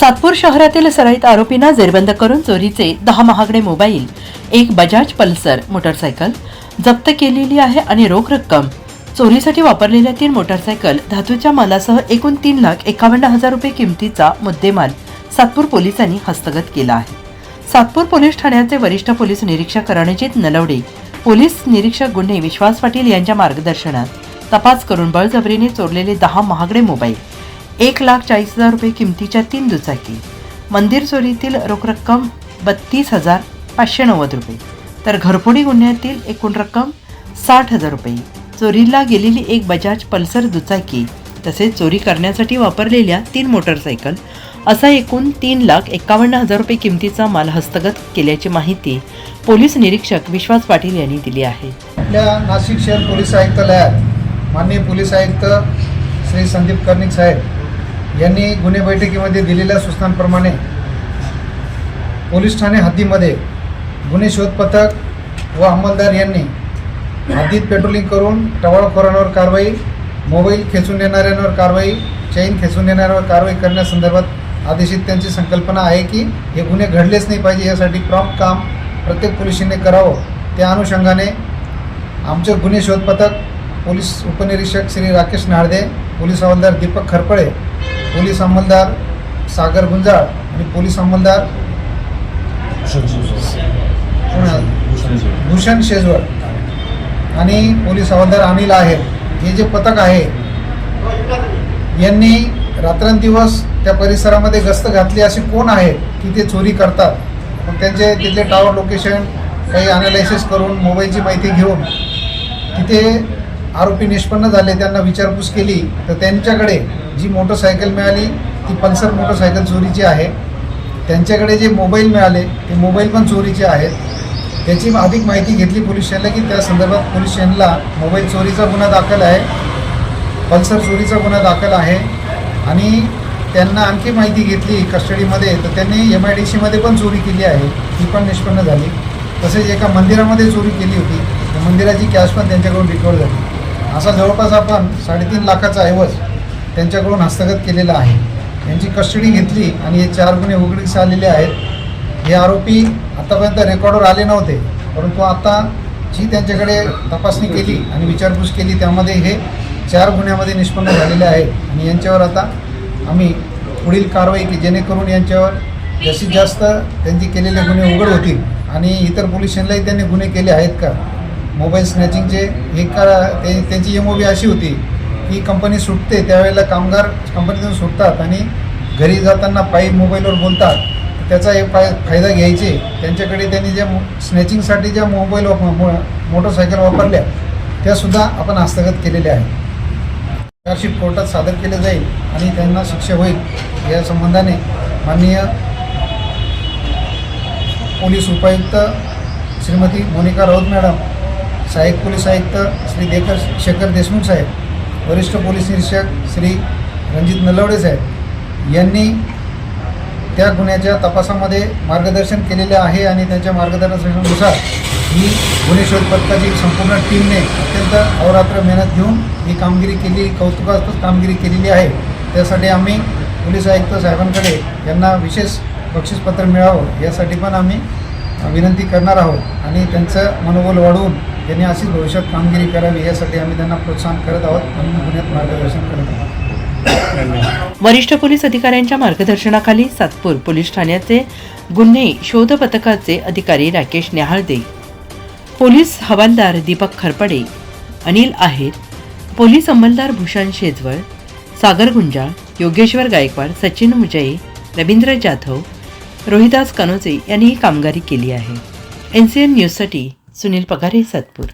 सातपूर शहरातील सराईत आरोपींना जेरबंद करून चोरीचे दहा महागडे मोबाईल एक बजाज पल्सर मोटरसायकल जप्त केलेली आहे आणि रोख रक्कम. चोरीसाठी वापरलेल्या तीन मोटरसायकल धातूच्या मालासह एकूण तीन लाख एकावन्न हजार रुपये किमतीचा मुद्देमाल सातपूर पोलिसांनी हस्तगत केला आहे. सातपूर पोलीस ठाण्याचे वरिष्ठ पोलीस निरीक्षक रणजित नलवडे पोलीस निरीक्षक गुन्हे विश्वास पाटील यांच्या मार्गदर्शनात तपास करून बळजबरीने चोरलेले दहा महागडे मोबाईल एक लाख चाळीस हजार रुपये किमतीच्या तीन दुचाकी. मंदिर चोरीतील रोख रक्कम बत्तीस हजार पाचशे नव्वद रुपये. तर घरफोडी गुन्ह्यातील एकूण रक्कम साठ हजार रुपये. चोरीला गेलेली एक बजाज पल्सर दुचाकी तसेच चोरी करण्यासाठी वापरलेल्या तीन मोटरसायकल असा एकूण तीन लाख एकावन्न हजार रुपये किमतीचा माल हस्तगत केल्याची माहिती पोलीस निरीक्षक विश्वास पाटील यांनी दिली आहे. आपल्या नाशिक शहर पोलीस आयुक्तालयात माननीय पोलीस आयुक्त श्री संदीप कर्णिक साहेब यांनी गुन्हे बैठकीमध्ये दिलेल्या सूचनांप्रमाणे पोलीस ठाणे हद्दीमध्ये गुन्हे शोध पथक व अंमलदार यांनी हद्दीत पेट्रोलिंग करून टवाळखोरांवर कारवाई मोबाईल खेचून नेणाऱ्यांवर कारवाई चैन खेचून नेणाऱ्यांवर कारवाई करण्यासंदर्भात आदेशित त्यांची संकल्पना आहे की हे गुन्हे घडलेच नाही पाहिजे यासाठी प्रॉम्प्ट काम प्रत्येक पोलिसांनी करावं. त्या अनुषंगाने आमचे गुन्हे शोध पथक पोलीस उपनिरीक्षक श्री राकेश नाळदे पोलीस हवालदार दीपक खरपळे पोलीस अंमलदार सागर गुंजाळ आणि पोलीस अंमलदार भूषण शेजवळ आणि पोलीस हवालदार अनिल आहेर हे जे पथक आहे यांनी रात्रंदिवस त्या परिसरामध्ये गस्त घातली असे कोण आहेत की ते चोरी करतात? मग त्यांचे तिथले टावर लोकेशन काही अनालायसिस करून मोबाईलची माहिती घेऊन तिथे आरोपी निष्पन्न झाले त्यांना विचारपूस केली तर त्यांच्याकडे जी मोटरसायकल मिळाली ती पल्सर मोटरसायकल चोरीची आहे. त्यांच्याकडे जे मोबाईल मिळाले ते मोबाईल पण चोरीचे आहेत. त्याची अधिक माहिती घेतली पोलीस स्टेशनला की त्या संदर्भात पोलीस स्टेशनला मोबाईल चोरीचा गुन्हा दाखल आहे पल्सर चोरीचा गुन्हा दाखल आहे. आणि त्यांना आणखी माहिती घेतली कस्टडीमध्ये तर त्यांनी एम आय डी सीमध्ये पण चोरी केली आहे ती पण निष्पन्न झाली. तसेच एका मंदिरामध्ये चोरी केली होती. मंदिराची कॅश पण त्यांच्याकडून रिकवर झाली. असा जवळपास आपण साडेतीन लाखाचा ऐवज त्यांच्याकडून हस्तगत केलेला आहे. यांची कस्टडी घेतली आणि हे चार गुन्हे उघडीस आलेले आहेत. हे आरोपी आतापर्यंत रेकॉर्डवर आले नव्हते परंतु आता जी त्यांच्याकडे तपासणी केली आणि विचारपूस केली त्यामध्ये हे चार गुन्ह्यामध्ये निष्पन्न झालेले आहेत. आणि यांच्यावर आता आम्ही पुढील कारवाई की जेणेकरून यांच्यावर जास्तीत जास्त त्यांची केलेले गुन्हे उघड होतील. आणि इतर पोलिसांनाही त्यांनी गुन्हे केले आहेत का? मोबाईल स्नॅचिंगचे हे का ते त्यांची एम ओ बी अशी होती की कंपनी सुटते त्यावेळेला कामगार कंपनीतून सुटतात आणि घरी जाताना पायी मोबाईलवर बोलतात. त्याचा एक फाय फायदा घ्यायचे. त्यांच्याकडे त्यांनी ज्या स्नॅचिंगसाठी ज्या मोबाईल वाप मो मोटरसायकल वापरल्या त्यासुद्धा आपण हस्तगत केलेल्या आहेत. चार्जशीट कोर्टात सादर केले जाईल आणि त्यांना शिक्षा होईल या संबंधाने माननीय पोलीस उपायुक्त श्रीमती मोनिका राऊत मॅडम सहाय्यक पोलीस आयुक्त श्री देकर शेखर देशमुख साहेब वरिष्ठ पोलीस निरीक्षक श्री रणजित नलवडे साहेब यांनी त्या गुन्ह्याच्या तपासामध्ये मार्गदर्शन केलेले आहे आणि त्यांच्या मार्गदर्शनानुसार ही गुन्हे शोध पथकाची संपूर्ण टीमने अत्यंत अवरात्र मेहनत घेऊन ही कामगिरी केली कौतुकास्पद कामगिरी केलेली आहे. त्यासाठी आम्ही पोलीस आयुक्त साहेबांकडे यांना विशेष बक्षीसपत्र मिळावं यासाठी पण आम्ही विनंती करणार आहोत आणि त्यांचं मनोबल वाढवून त्यांनी अशीच भविष्यात कामगिरी करावी यासाठी आम्ही त्यांना प्रोत्साहन करत आहोत आणि गुन्ह्यात मार्गदर्शन करत आहोत. वरिष्ठ पोलीस अधिकाऱ्यांच्या मार्गदर्शनाखाली सातपूर पोलीस ठाण्याचे गुन्हे शोध पथकाचे अधिकारी राकेश न्याहाळदे पोलीस हवालदार दीपक खरपडे अनिल आहेर पोलीस अंमलदार भूषण शेजवळ सागर गुंजाळ योगेश्वर गायकवाड सचिन मुजये रवींद्र जाधव रोहिदास कनोजे यांनी ही कामगिरी केली आहे. एन सी एन न्यूजसाठी सुनील पगारे सातपूर.